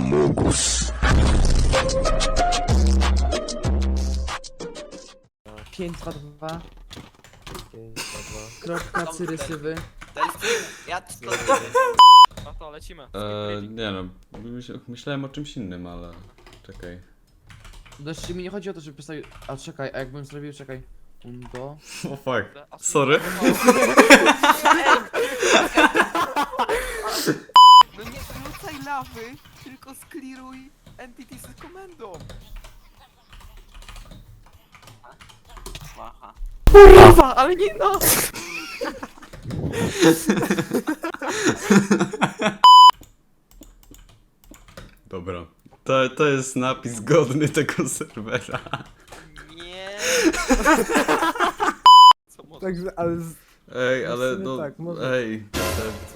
Amogus. 5, 2, 2. Kropka, cyrysywy. Ja to... No to lecimy. Eee, nie no, myśl, myślałem o czymś innym, ale... Czekaj. Dość mi nie chodzi o to, żeby postawił... A czekaj, a jakbym zrobił, czekaj. Undo. O fuck. Sorry. Lawy, tylko skliruj entity z komendą. Aha. Kurwa, ale nie no! Dobra. To, to jest napis godny tego serwera. Nie. Co może? Także, ale z- Ej, No ale no... tak, może- Ej.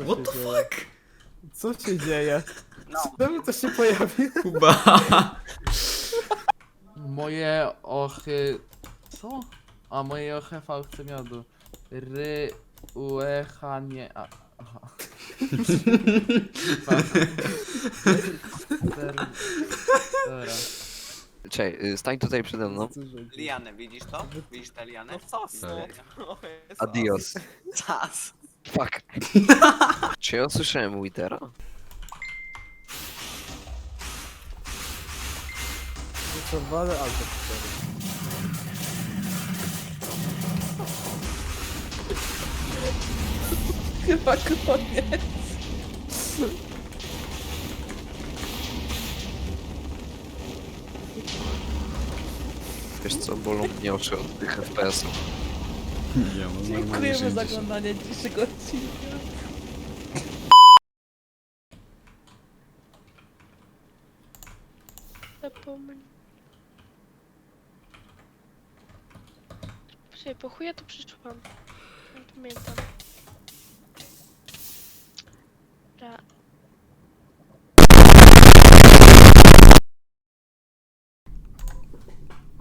What the dzieje? fuck? Co się dzieje? No. Czemu to się pojawi? Kuba. Moje ochy... Co? A moje ochy fałce miodu. Ry... Uecha nie... A... Aha. Dobra. Czekaj, y, stań tutaj przede mną. Lianę, widzisz to? Widzisz tę lianę? Jest Adios. Czas. Fuck. Czy ja słyszałem Withera? Co, walę albo Chyba koniec. Wiesz co, bolą mnie oczy od tych FPS-ów. Normalnie Dziękujemy za 60. oglądanie dzisiejszego odcinka. Zapomnij. Słuchaj, po chuja to przyszłam. Nie pamiętam.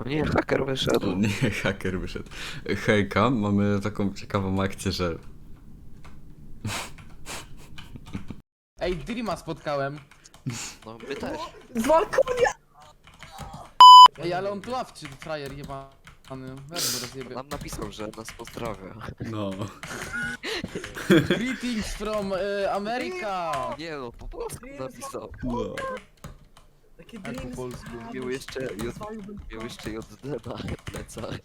O nie, haker wyszedł. Nie, haker wyszedł. Hejka, mamy taką ciekawą akcję, że... Ej, Dreama spotkałem. No my też. Ej, ale on tu ławczy, frajer jebany. Werbo rozjebie. Nam napisał, że nas pozdrawia. No. Greetings from uh, America! Nie no, po polsku napisał. no. Jak po polsku? Miał jeszcze, miał jeszcze JD na plecach.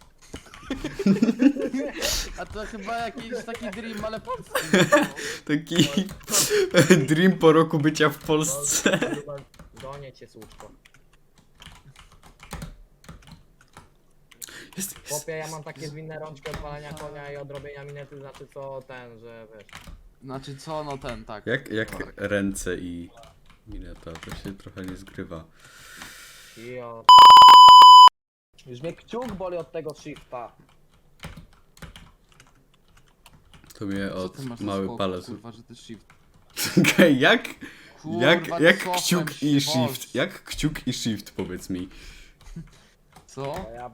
A to chyba jakiś taki dream, ale polski. Taki dream po roku bycia w Polsce. Gonię cię, słuczko. Jest, jest. Chłopie, ja mam takie zwinne rączki odpalania konia i odrobienia minety, znaczy co ten, że wiesz. Znaczy co, no ten, tak. Jak, jak ręce i mineta, to się trochę nie zgrywa. I o... Już mnie kciuk boli od tego shifta. To mnie Co od masz mały spokój, palec. Kurwa, że ty shift. Okej, jak, Kurwa, jak, jak kciuk się, i shift? Jak kciuk i shift, powiedz mi. Co? Bo ja,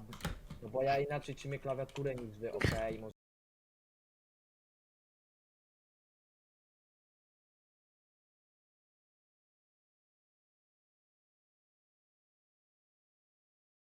no bo ja inaczej ci mnie klawiaturę niż wy, okej, może